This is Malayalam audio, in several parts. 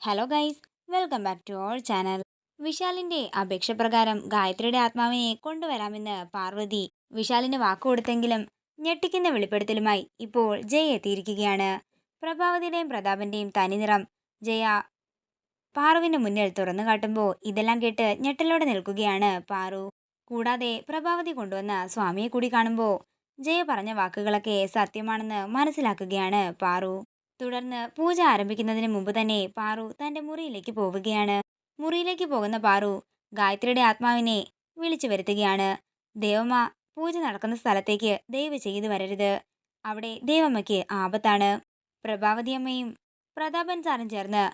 Hello guys welcome back to our channel വിശാലിന്റെ അപേക്ഷ പ്രകാരം ഗായത്രിയുടെ ആത്മാവിനെ കൊണ്ടുവരാമെന്ന് പാർവതി വിശാലിന് വാക്കുകൊടുത്തെങ്കിലും ഞെട്ടിക്കുന്ന വെളിപ്പെടുത്തലുമായി ഇപ്പോൾ ജയ എത്തിയിരിക്കുകയാണ്. പ്രഭാവതിയുടെയും പ്രതാപന്റെയും തനിനിറം ജയ പാറുവിന് മുന്നിൽ തുറന്നു കാട്ടുമ്പോൾ ഇതെല്ലാം കേട്ട് ഞെട്ടലോടെ നിൽക്കുകയാണ് പാറു. കൂടാതെ പ്രഭാവതി കൊണ്ടുവന്ന സ്വാമിയെ കൂടി കാണുമ്പോൾ ജയ പറഞ്ഞ വാക്കുകളൊക്കെ സത്യമാണെന്ന് മനസ്സിലാക്കുകയാണ് പാറു. തുടർന്ന് പൂജ ആരംഭിക്കുന്നതിന് മുമ്പ് തന്നെ പാറു തന്റെ മുറിയിലേക്ക് പോവുകയാണ്. മുറിയിലേക്ക് പോകുന്ന പാറു ഗായത്രിയുടെ ആത്മാവിനെ വിളിച്ചു വരുത്തുകയാണ്. ദേവമ്മ പൂജ നടക്കുന്ന സ്ഥലത്തേക്ക് ദയവ് ചെയ്തു വരരുത്. അവിടെ ദേവമ്മയ്ക്ക് ആപത്താണ്. പ്രഭാവതിയമ്മയും പ്രതാപൻ സാറും ചേർന്ന്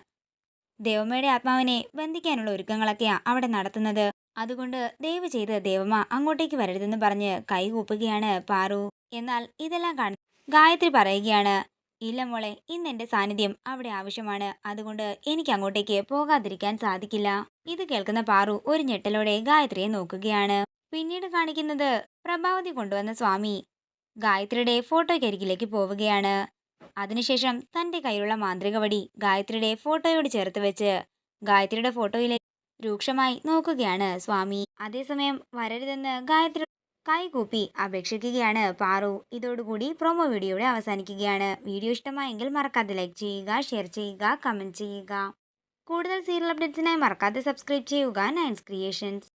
ദേവമ്മയുടെ ആത്മാവിനെ ബന്ധിക്കാനുള്ള ഒരുക്കങ്ങളൊക്കെയാണ് അവിടെ നടത്തുന്നത്. അതുകൊണ്ട് ദയവ് ചെയ്ത് ദേവമ്മ അങ്ങോട്ടേക്ക് വരരുതെന്ന് പറഞ്ഞ് കൈകൂപ്പുകയാണ് പാറു. എന്നാൽ ഇതെല്ലാം കാണി ഗായത്രി പറയുകയാണ് ഇല്ല മോളെ ഇന്ന് എന്റെ സാന്നിധ്യം അവിടെ ആവശ്യമാണ്. അതുകൊണ്ട് എനിക്ക് അങ്ങോട്ടേക്ക് പോകാതിരിക്കാൻ സാധിക്കില്ല. ഇത് കേൾക്കുന്ന പാറു ഒരു ഞെട്ടലോടെ ഗായത്രിയെ നോക്കുകയാണ്. പിന്നീട് കാണിക്കുന്നത് പ്രഭാവതി കൊണ്ടുവന്ന സ്വാമി. ഗായത്രിയുടെ ഫോട്ടോയ്ക്കരികിലേക്ക് പോവുകയാണ്. അതിനുശേഷം തന്റെ കയ്യിലുള്ള മാന്ത്രിക വടി ഗായത്രിയുടെ ഫോട്ടോയോട് ചേർത്ത് വെച്ച് ഗായത്രിയുടെ ഫോട്ടോയിലേക്ക് രൂക്ഷമായി നോക്കുകയാണ് സ്വാമി. അതേസമയം വരരുതെന്ന് ഗായത്രി കൈകൂപ്പി അപേക്ഷിക്കുകയാണ് പാറു. ഇതോടുകൂടി പ്രൊമോ വീഡിയോയുടെ അവസാനിക്കുകയാണ്. വീഡിയോ ഇഷ്ടമായെങ്കിൽ മറക്കാതെ ലൈക്ക് ചെയ്യുക ഷെയർ ചെയ്യുക കമന്റ് ചെയ്യുക. കൂടുതൽ സീരിയൽ അപ്ഡേറ്റ്സിനായി മറക്കാതെ സബ്സ്ക്രൈബ് ചെയ്യുക നയൻസ് ക്രിയേഷൻസ്